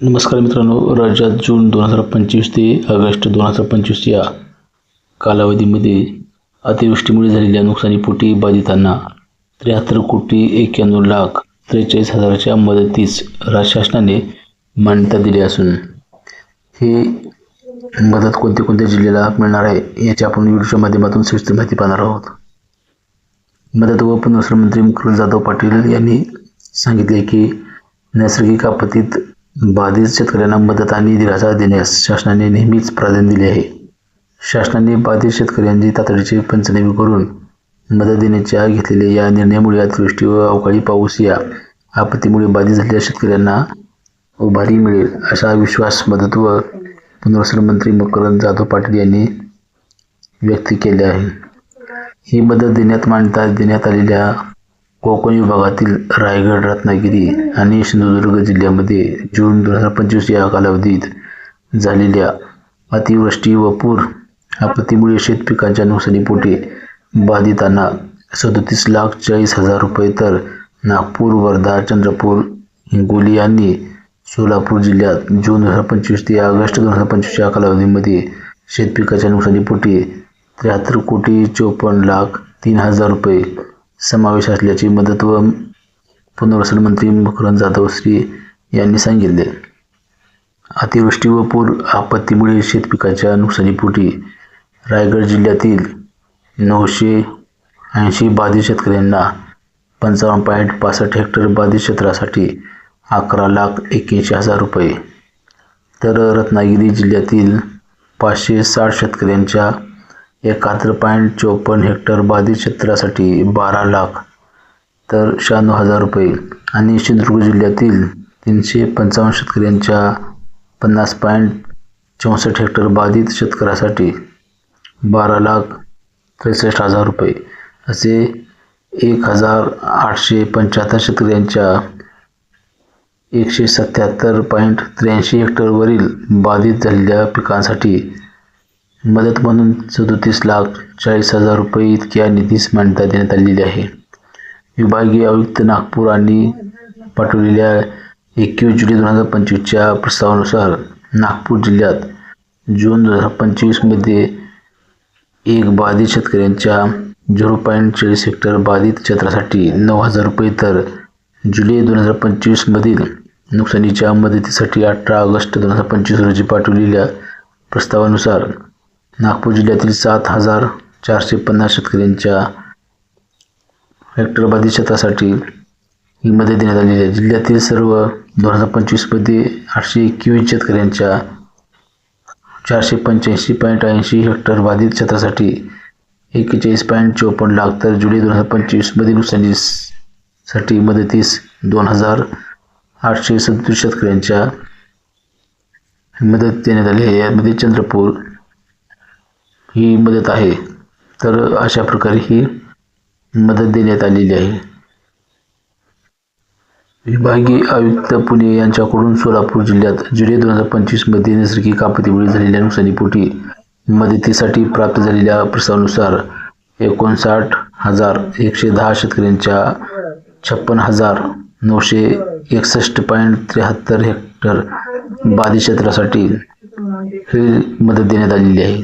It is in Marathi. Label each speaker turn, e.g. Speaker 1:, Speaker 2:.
Speaker 1: नमस्कार मित्रांनो राज्यात जून दोन हजार पंचवीस ते ऑगस्ट दोन हजार पंचवीस या कालावधीमध्ये अतिवृष्टीमुळे झालेल्या नुकसानीपोटी बाधितांना त्र्याहत्तर कोटी एक्क्याण्णव लाख त्रेचाळीस हजाराच्या मदतीस राज्य शासनाने मान्यता दिली असून ही मदत कोणत्या कोणत्या जिल्ह्याला मिळणार आहे याची आपण व्हिडिओच्या माध्यमातून सविस्तर माहिती पाहणार आहोत. मदत व पुनर्वसन मंत्री मुकुल जाधव पाटील यांनी सांगितले की नैसर्गिक आपत्तीत बाधित शेतकऱ्यांना मदत आणि दिलासा देण्यास शासनाने नेहमीच प्राधान्य दिले आहे. शासनाने बाधित शेतकऱ्यांची तातडीची पंचनामे करून मदत देण्याच्या घेतलेल्या या निर्णयामुळे अतिवृष्टी व अवकाळी पाऊस या आपत्तीमुळे बाधित झालेल्या शेतकऱ्यांना उभारी मिळेल असा विश्वास मदत व पुनर्वसन मंत्री मकरंद जाधव पाटील यांनी व्यक्त केले आहे. ही मदत देण्यात मान्यता देण्यात आलेल्या कोकण विभागातील रायगड रत्नागिरी आणि सिंधुदुर्ग जिल्ह्यामध्ये जून दोन हजार पंचवीस या कालावधीत झालेल्या अतिवृष्टी व पूर आपत्तीमुळे शेतपिकांच्या नुकसानीपोटी बाधितांना सदोतीस लाख चाळीस हजार रुपये तर नागपूर वर्धा चंद्रपूर हिंगोली आणि सोलापूर जिल्ह्यात जून दोन हजार पंचवीस ते ऑगस्ट दोन हजार पंचवीस या कालावधीमध्ये शेतपिकाच्या नुकसानीपोटी त्र्याहत्तर कोटी चोपन्न लाख तीन हजार रुपये समावेश असल्याची मदत व पुनर्वसन मंत्री मकरंद जाधव श्री यांनी सांगितले. अतिवृष्टी व पूर आपत्तीमुळे शेतपिकाच्या नुकसानीपोटी रायगड जिल्ह्यातील नऊशे ऐंशी बाधित शेतकऱ्यांना पंचावन्न पॉईंट पासष्ट हेक्टर बाधित क्षेत्रासाठी अकरा लाख एक्क्याऐंशी हजार रुपये. तर रत्नागिरी जिल्ह्यातील पाचशे साठ शेतकऱ्यांच्या एकाहत्तर पॉईंट चोपन्न हेक्टर बाधित क्षेत्रासाठी बारा लाख तर शहाण्णव हजार रुपये. आणि सिंधुदुर्ग जिल्ह्यातील तीनशे पंचावन्न शेतकऱ्यांच्या पन्नास पॉईंट चौसष्ट हेक्टर बाधित शेतकऱ्यासाठी बारा लाख त्रेसष्ट हजार रुपये. असे एक हजार आठशे पंच्याहत्तर शेतकऱ्यांच्या एकशे सत्याहत्तर पॉईंट त्र्याऐंशी हेक्टरवरील बाधित झालेल्या पिकांसाठी मदत म्हणून सदोतीस लाख चाळीस हजार रुपये इतक्या निधीस मान्यता देण्यात आलेली आहे. विभागीय आयुक्त नागपूर आणि पाठवलेल्या एकवीस जुलै दोन हजार पंचवीसच्या प्रस्तावानुसार नागपूर जिल्ह्यात जून दोन हजार पंचवीसमध्ये एक बाधित शेतकऱ्यांच्या झिरो पॉईंट चाळीस हेक्टर बाधित क्षेत्रासाठी नऊ हजार रुपये तर जुलै दोन हजार पंचवीसमधील नुकसानीच्या मदतीसाठी अठरा ऑगस्ट दोन हजार पंचवीस रोजी पाठवलेल्या प्रस्तावानुसार नागपूर जिल्ह्यातील सात हजार चारशे पन्नास शेतकऱ्यांच्या हेक्टर बाधित ही मदत देण्यात आलेली आहे. जिल्ह्यातील सर्व दोन हजार पंचवीसमध्ये आठशे एकवीस शेतकऱ्यांच्या चारशे पंच्याऐंशी पॉईंट ऐंशी हेक्टर बाधित क्षेत्रासाठी एक्केचाळीस पॉईंट चोपन्न लाख तर जुलै दोन हजार पंचवीसमध्ये नुकसानीसाठी मदतीस दोन हजार आठशे सदतीस शेतकऱ्यांच्या मदत देण्यात आली आहे. यामध्ये चंद्रपूर ही मदत आहे. तर अशा प्रकारे ही मदत देण्यात आलेली आहे. विभागीय आयुक्त पुणे यांच्याकडून सोलापूर जिल्ह्यात जुलै दोन हजार पंचवीसमध्ये नैसर्गिक आपत्तीमुळे झालेल्या नुकसानीपोटी मदतीसाठी प्राप्त झालेल्या प्रस्तावानुसार एकोणसाठ हजार एकशे दहा शेतकऱ्यांच्या छप्पन हजार नऊशे एकसष्ट पॉईंट त्र्याहत्तर हेक्टर बाधित क्षेत्रासाठी ही मदत देण्यात आलेली आहे.